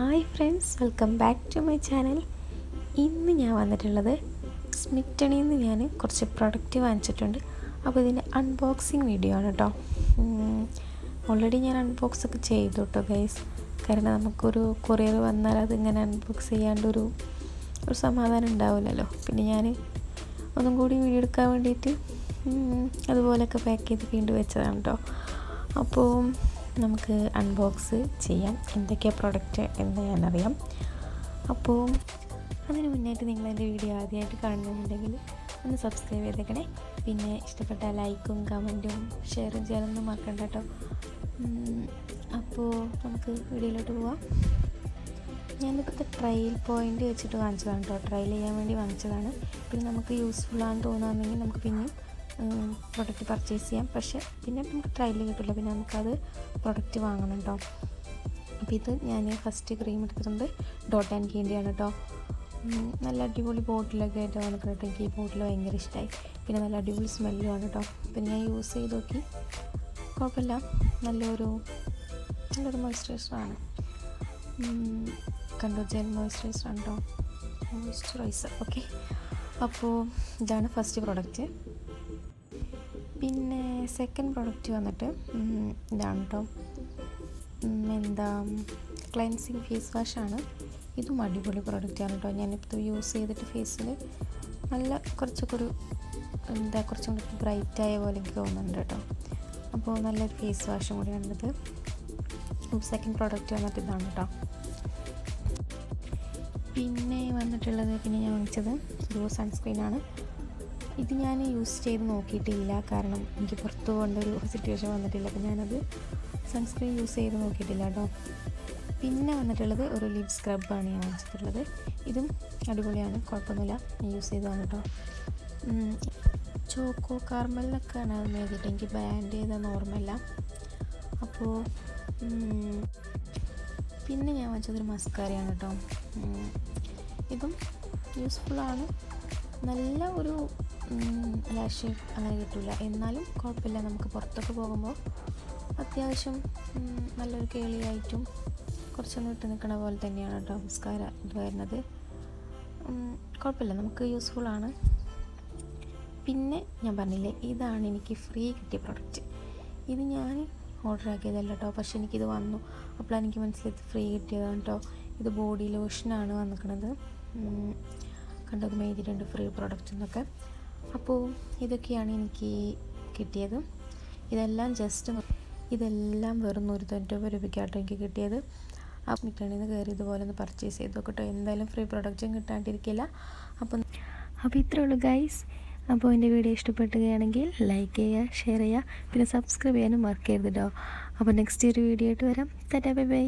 Hi friends welcome back to my channel. ഇന്ന് ഞാൻ വന്നിട്ടുള്ളത് സ്മിറ്റണിയിൽ നിന്ന് ഞാൻ കുറച്ച് പ്രൊഡക്റ്റ് വാങ്ങിച്ചിട്ടുണ്ട്. അപ്പോൾ ഇതിന്റെ അൺബോക്സിങ് വീഡിയോ ആണ് കേട്ടോ ഓൾറെഡി ഞാൻ അൺബോക്സ് ഒക്കെ ചെയ്തു കേട്ടോ ഗൈസ് കാരണം നമുക്കൊരു കൊറിയർ വന്നാൽ അതിങ്ങനെ അൺബോക്സ് ചെയ്യാണ്ടൊരു ഒരു സമാധാനം ഉണ്ടാവില്ലല്ലോ. പിന്നെ ഞാൻ ഒന്നും കൂടി വീഡിയോ എടുക്കാൻ വേണ്ടിയിട്ട് അതുപോലെയൊക്കെ പാക്ക് ചെയ്ത് വീണ്ടും വെച്ചതാണ് കേട്ടോ അപ്പോൾ നമുക്ക് അൺബോക്സ് ചെയ്യാം. എന്തൊക്കെയാണ് പ്രൊഡക്റ്റ് എന്ന് ഞാനറിയാം. അപ്പോൾ അതിന് മുന്നായിട്ട് നിങ്ങൾ എന്റെ വീഡിയോ ആദ്യമായിട്ട് കാണുന്നുണ്ടെങ്കിൽ ഒന്ന് സബ്സ്ക്രൈബ് ചെയ്തേക്കണേ. പിന്നെ ഇഷ്ടപ്പെട്ട ലൈക്കും കമന്റും ഷെയറും ചെയ്യാനൊന്നും മറക്കണ്ട കേട്ടോ. അപ്പോൾ നമുക്ക് വീഡിയോയിലോട്ട് പോവാം. ഞാനിപ്പോഴത്തെ ട്രയൽ പോയിന്റ് വെച്ചിട്ട് വാങ്ങിച്ചതാണ് കേട്ടോ. ട്രയൽ ചെയ്യാൻ വേണ്ടി വാങ്ങിച്ചതാണ്. പിന്നെ നമുക്ക് യൂസ്ഫുൾ ആണെന്ന് തോന്നുകയാണെങ്കിൽ നമുക്ക് പിന്നെയും പ്രൊഡക്റ്റ് പർച്ചേസ് ചെയ്യാം. പക്ഷേ പിന്നെ നമുക്ക് ട്രയൽ കിട്ടില്ല. പിന്നെ നമുക്കത് പ്രൊഡക്റ്റ് വാങ്ങണം കേട്ടോ അപ്പോൾ ഇത് ഞാൻ ഫസ്റ്റ് ക്രീം എടുത്തിട്ടുണ്ട്. ഡോട്ട് ആൻഡ് കീന്റെയാണ് കേട്ടോ നല്ല അടിപൊളി ബോട്ടിലൊക്കെ ആയിട്ട് വന്നിട്ട് കേട്ടോ എനിക്ക് ഈ ബോട്ടിൽ ഭയങ്കര ഇഷ്ടമായി പിന്നെ നല്ല അടിപൊളി സ്മെല്ലുമാണ് കേട്ടോ പിന്നെ ഞാൻ യൂസ് ചെയ്ത് നോക്കി. കുഴപ്പമില്ല. നല്ലൊരു നല്ലൊരു മോയ്സ്ചറൈസറാണ് കണ്ടോ? ജെൽ മോയ്സ്ചറൈസർ കേട്ടോ മോയ്സ്ചറൈസർ ഓക്കെ അപ്പോൾ ഇതാണ് ഫസ്റ്റ് പ്രൊഡക്റ്റ് പിന്നെ സെക്കൻഡ് പ്രൊഡക്റ്റ് വന്നിട്ട് ഇതാണ് കേട്ടോ എന്താ ക്ലെൻസിങ് ഫേസ് വാഷാണ് ഇതും അടിപൊളി പ്രൊഡക്റ്റാണ് കേട്ടോ ഞാനിപ്പോൾ യൂസ് ചെയ്തിട്ട് ഫേസിൽ നല്ല കുറച്ചൊക്കെ ഒരു എന്താ കുറച്ചും കൂടി ബ്രൈറ്റായ പോലെ എനിക്ക് തോന്നുന്നുണ്ട് കേട്ടോ അപ്പോൾ നല്ലൊരു ഫേസ് വാഷും കൂടിയാണിത് സെക്കൻഡ് പ്രോഡക്റ്റ് വന്നിട്ട് ഇതാണ് കേട്ടോ പിന്നെ വന്നിട്ടുള്ളത് പിന്നെ ഞാൻ വാങ്ങിച്ചത് ഒരു സൺസ്ക്രീനാണ് ഇത് ഞാൻ യൂസ് ചെയ്ത് നോക്കിയിട്ടില്ല. കാരണം എനിക്ക് പുറത്ത് പോകേണ്ട ഒരു സിറ്റുവേഷൻ വന്നിട്ടില്ല. അപ്പോൾ ഞാനത് സൺസ്ക്രീൻ യൂസ് ചെയ്ത് നോക്കിയിട്ടില്ല കേട്ടോ. പിന്നെ വന്നിട്ടുള്ളത് ഒരു ലിപ് സ്ക്രബാണ് ഞാൻ വാങ്ങിച്ചിട്ടുള്ളത് ഇതും അടിപൊളിയാണ്. കുഴപ്പമൊന്നുമില്ല. ഞാൻ യൂസ് ചെയ്തതാണ് കേട്ടോ. ചോക്കോ കാർമലിനൊക്കെയാണ് അത് എഴുതിയിട്ട് എനിക്ക് ബാൻഡ് ചെയ്താൽ ഓർമ്മയില്ല അപ്പോൾ പിന്നെ ഞാൻ വാങ്ങിച്ചതൊരു മസ്കാരയാണ് കേട്ടോ. ഇതും യൂസ്ഫുള്ളാണ് നല്ല ഒരു ലാഷ് അങ്ങനെ കിട്ടില്ല എന്നാലും കുഴപ്പമില്ല നമുക്ക് പുറത്തൊക്കെ പോകുമ്പോൾ അത്യാവശ്യം നല്ലൊരു കേളിയായിട്ടും കുറച്ചൊന്ന് ഇട്ട് നിൽക്കണ പോലെ തന്നെയാണ് കേട്ടോ നമസ്കാരം ഇത് വരുന്നത്. കുഴപ്പമില്ല നമുക്ക് യൂസ്ഫുള്ളാണ് പിന്നെ ഞാൻ പറഞ്ഞില്ലേ ഇതാണ് എനിക്ക് ഫ്രീ കിട്ടിയ പ്രൊഡക്റ്റ് ഇത് ഞാൻ ഓർഡർ ആക്കിയതല്ല കേട്ടോ പക്ഷെ എനിക്കിത് വന്നു. അപ്പോൾ എനിക്ക് മനസ്സിലായി ഫ്രീ കിട്ടിയതാണ് കേട്ടോ. ഇത് ബോഡി ലോഷനാണ് വന്നിരിക്കുന്നത് കണ്ടത് മെയ്തിട്ടുണ്ട് ഫ്രീ പ്രൊഡക്റ്റ് എന്നൊക്കെ. അപ്പോൾ ഇതൊക്കെയാണ് എനിക്ക് കിട്ടിയത്. ഇതെല്ലാം ജസ്റ്റ് ഇതെല്ലാം വെറും നൂറ്റി തൊണ്ണൂറ് രൂപയ്ക്കാട്ടോ എനിക്ക് കിട്ടിയത്. ആ മിക്കണിൽ നിന്ന് കയറി ഇതുപോലെ ഒന്ന് പർച്ചേസ് ചെയ്ത് നോക്കട്ടോ. എന്തായാലും ഫ്രീ പ്രൊഡക്റ്റും കിട്ടാണ്ടിരിക്കില്ല. അപ്പം അപ്പോൾ ഇത്രേ ഉള്ളൂ ഗൈസ് അപ്പോൾ എന്റെ വീഡിയോ ഇഷ്ടപ്പെട്ടുകയാണെങ്കിൽ ലൈക്ക് ചെയ്യുക ഷെയർ ചെയ്യുക പിന്നെ സബ്സ്ക്രൈബ് ചെയ്യാനും മറക്കരുത് കേട്ടോ അപ്പോൾ നെക്സ്റ്റ് ഒരു വീഡിയോ ആയിട്ട് വരാം. Tata bye bye